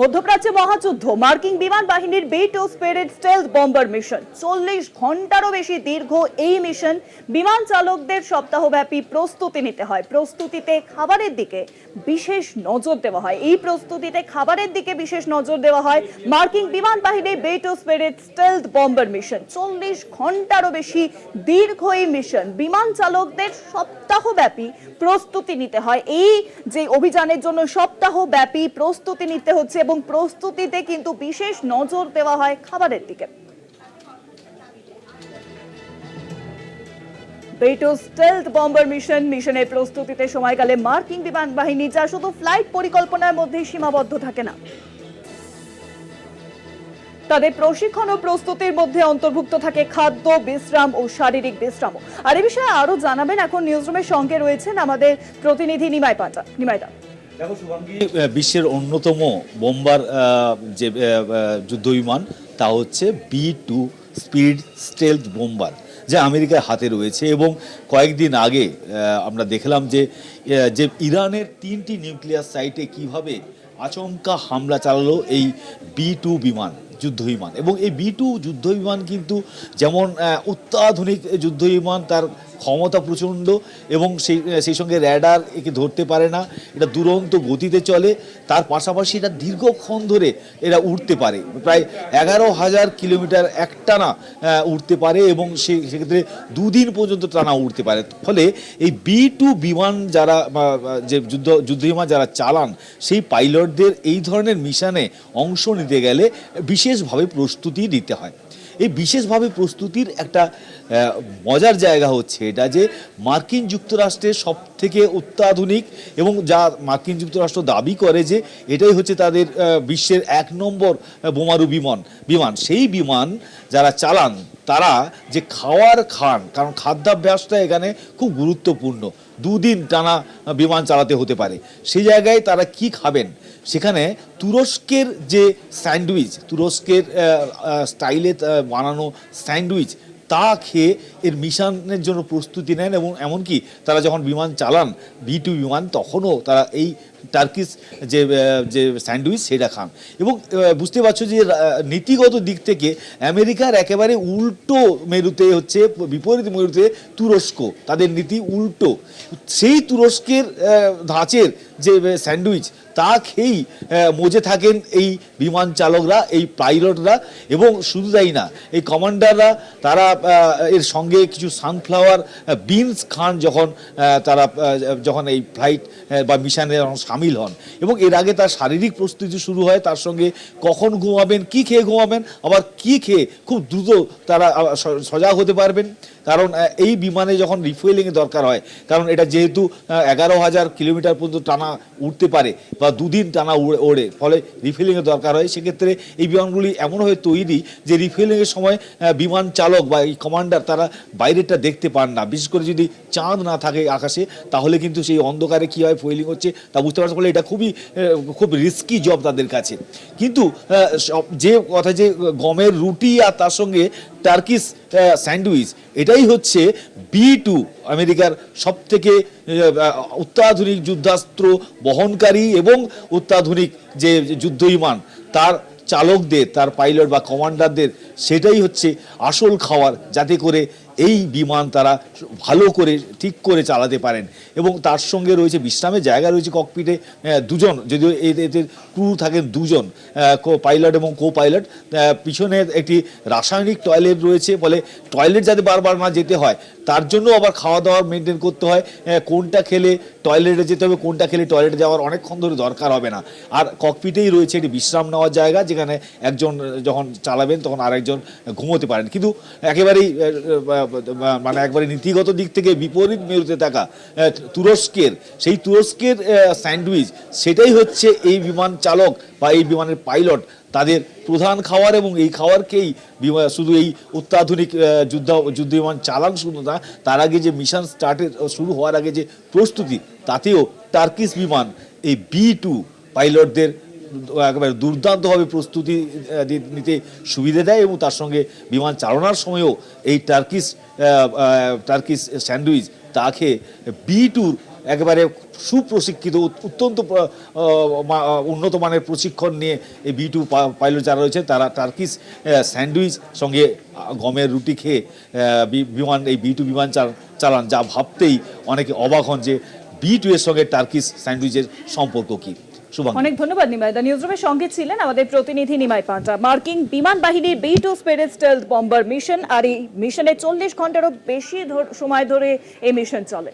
মধ্যপ্রাচ্যে মহাযুদ্ধ। মার্কিন বিমান বাহিনীর B two spirit stealth bomber mission চল্লিশ ঘন্টারও বেশি দীর্ঘ এই মিশন বিমান চালকদের সপ্তাহব্যাপী প্রস্তুতি নিতে হয়। প্রস্তুতিতে খাবারের দিকে বিশেষ নজর দেওয়া হয়। এই প্রস্তুতিতে খাবারের দিকে বিশেষ নজর দেওয়া হয় মার্কিন বিমান বাহিনীর B two spirit stealth bomber mission চল্লিশ ঘন্টারও বেশি দীর্ঘ এই মিশন বিমান চালকদের সপ্তাহব্যাপী প্রস্তুতি নিতে হয়। এই যে অভিযানের জন্য সপ্তাহব্যাপী প্রস্তুতি নিতে হচ্ছে এবং প্রস্তুতিতে কিন্তু বিশেষ নজর দেওয়া হয় খাবারের দিকে। বেটো স্টেলথ বম্বার মিশন মিশনের প্রস্তুতিতে সময়কালে মার্কিন বিমান বাহিনী যা শুধু ফ্লাইট পরিকল্পনার মধ্যেই সীমাবদ্ধ থাকে না। তাদের প্রশিক্ষণ ও প্রস্তুতির মধ্যে অন্তর্ভুক্ত থাকে খাদ্য, বিশ্রাম ও শারীরিক বিশ্রামও। আর এ বিষয়ে আরও জানাবেন এখন নিউজরুমের সঙ্গে রয়েছেন আমাদের প্রতিনিধি নিমাই পাটা। নিমাইদা দেখো শুভাঙ্গী বিশ্বের অন্যতম বোম্বার যে যুদ্ধ বিমান, তা হচ্ছে B two speed stealth bomber, যা আমেরিকার হাতে রয়েছে এবং কয়েকদিন আগে আমরা দেখলাম যে যে ইরানের তিনটি নিউক্লিয়ার সাইটে কীভাবে আচমকা হামলা চালালো এই বি টু বিমান। যুদ্ধ বিমান এবং এই বি টু যুদ্ধ বিমান কিন্তু যেমন অত্যাধুনিক যুদ্ধ বিমান তার ক্ষমতা প্রচণ্ড এবং সেই সেই সঙ্গে র্যাডার একে ধরতে পারে না, এটা দুরন্ত গতিতে চলে, তার পাশাপাশি এটা দীর্ঘক্ষণ ধরে এরা উঠতে পারে। প্রায় এগারো হাজার কিলোমিটার একটানা উঠতে পারে এবং সে, সেক্ষেত্রে দুদিন পর্যন্ত টানা উঠতে পারে। ফলে এই বি টু বিমান যারা যে যুদ্ধ যুদ্ধ বিমান যারা চালান, সেই পাইলটদের এই ধরনের মিশনে অংশ নিতে গেলে বিশেষভাবে প্রস্তুতি নিতে হয়। এই বিশেষভাবে প্রস্তুতির একটা মজার জায়গা হচ্ছে এটা যে মার্কিন যুক্তরাষ্ট্রের সব থেকে অত্যাধুনিক এবং যা মার্কিন যুক্তরাষ্ট্র দাবি করে যে এটাই হচ্ছে তাদের বিশ্বের এক নম্বর বোমারু বিমান বিমান। সেই বিমান যারা চালান, তারা যে খাওয়ার খান, কারণ খাদ্যাভ্যাসটা এখানে খুব গুরুত্বপূর্ণ। দুদিন টানা বিমান চালাতে হতে পারে। সেই জায়গায় তারা কি খাবেন? সেখানে তুরস্কের যে স্যান্ডউইচ, তুরস্কের স্টাইলে বানানো স্যান্ডউইচ, তা খেয়ে এর মিশনের জন্য প্রস্তুতি নেন এবং এমনকি তারা যখন বিমান চালান বি টু বিমান, তখনও তারা এই টার্কিস যে যে স্যান্ডউইচ সেটা খান। এবং বুঝতে পারছ যে নীতিগত দিক থেকে আমেরিকার একেবারে উল্টো মেরুতে হচ্ছে, বিপরীত মেরুতে তুরস্ক। তাদের নীতি উল্টো। সেই তুরস্কের ধাঁচের যে স্যান্ডউইচ তা খেয়েই মজে থাকেন এই বিমান চালকরা, এই পাইলটরা এবং শুধু তাই না, এই কমান্ডাররা, তারা এর সঙ্গে কিছু সানফ্লাওয়ার বিনস খান যখন তারা যখন এই ফ্লাইট বা মিশনে সামিল হন এবং এর আগে তার শারীরিক প্রস্তুতি শুরু হয়, তার সঙ্গে কখন ঘুমাবেন, কি খেয়ে ঘুমাবেন, আবার কি খেয়ে খুব দ্রুত তারা সজাগ হতে পারবেন। কারণ এই বিমানে যখন রিফুয়েলিংয়ের দরকার হয়, কারণ এটা যেহেতু এগারো হাজার কিলোমিটার পর্যন্ত টানা উঠতে পারে বা দুদিন টানা ওড়ে, ফলে রিফিলিংয়ের দরকার হয়, সেক্ষেত্রে এই বিমানগুলি এমনভাবে তৈরি যে রিফিলিংয়ের সময় বিমান চালক বা এই কমান্ডার তারা বাইরেটা দেখতে পান না। বিশেষ করে যদি চাঁদ না থাকে আকাশে, তাহলে কিন্তু সেই অন্ধকারে কীভাবে ফুয়েলিং হচ্ছে, তা বুঝতে পারছে ফলে এটা খুবই খুব রিস্কি জব তাদের কাছে। কিন্তু যে কথা যে গমের রুটি আর তার সঙ্গে টার্কিস স্যান্ডউইচ এটাই হচ্ছে বি টু আমেরিকার সব থেকে অত্যাধুনিক যুদ্ধাস্ত্র বহনকারী এবং অত্যাধুনিক যে যুদ্ধ বিমান, তার চালকদের, তার পাইলট বা কমান্ডারদের সেটাই হচ্ছে আসল খাওয়ার, যাতে করে এই বিমান তারা ভালো করে, ঠিক করে চালাতে পারেন। এবং তার সঙ্গে রয়েছে বিশ্রামের জায়গা রয়েছে ককপিটে দুজন। যদিও এ- এদের ক্রু থাকেন দুজন কো পাইলট এবং কো পাইলট পিছনে একটি রাসায়নিক টয়লেট রয়েছে বলে টয়লেট যাতে বারবার না যেতে হয়, তার জন্য আবার খাওয়া দাওয়া মেনটেন করতে হয়। কোনটা খেলে টয়লেটে যেতে হবে, কোনটা খেলে টয়লেটে যাওয়ার অনেকক্ষণ ধরে দরকার হবে না। আর ককপিটেই রয়েছে একটি বিশ্রাম নেওয়ার জায়গা, যেখানে একজন যখন চালাবেন, তখন আরেকজন ঘুমোতে পারেন। কিন্তু একেবারেই মানে একবারে নীতিগত দিক থেকে বিপরীত মেরুতে থাকা তুরস্কের, সেই তুরস্কের স্যান্ডউইচ, সেটাই হচ্ছে এই বিমান চালক বা এই বিমানের পাইলট তাদের প্রধান খাবার এবং এই বিমা- শুধু এই অত্যাধুনিক যুদ্ধ যুদ্ধ বিমান চালান শুধু না, তার আগে যে মিশন স্টার্টের শুরু হওয়ার আগে যে প্রস্তুতি, তাতেও টার্কিশ বিমান, এই বি টু পাইলটদের একেবারে দুর্দান্তভাবে প্রস্তুতি নিতে সুবিধে দেয় এবং তার সঙ্গে বিমান চালনার সময়ও এই আহ, টার্কিশ স্যান্ডউইচ তা খেয়ে বি টুর একেবারে সুপ্রশিক্ষিত অত্যন্ত উন্নত মানের প্রশিক্ষণ নিয়ে এই বি টু পাইলট যারা রয়েছে তারা টার্কিস স্যান্ডউইচ সঙ্গে গমের রুটি খেয়ে বিমান এই বি টু বিমান চালান যা ভাবতেই অনেকে অবাক হন যে বি টু এর সঙ্গে টার্কিস স্যান্ডউইচের সম্পর্ক কি। অনেক ধন্যবাদ, নিমাই দা। নিউজ রুমের সঙ্গে ছিলেন আমাদের প্রতিনিধি নিমাই পান্ডা। মার্কিং বিমান বাহিনীর B two spirit stealth bomber mission, আর এই মিশনে চল্লিশ ঘন্টারও বেশি সময় ধরে এই মিশন চলে।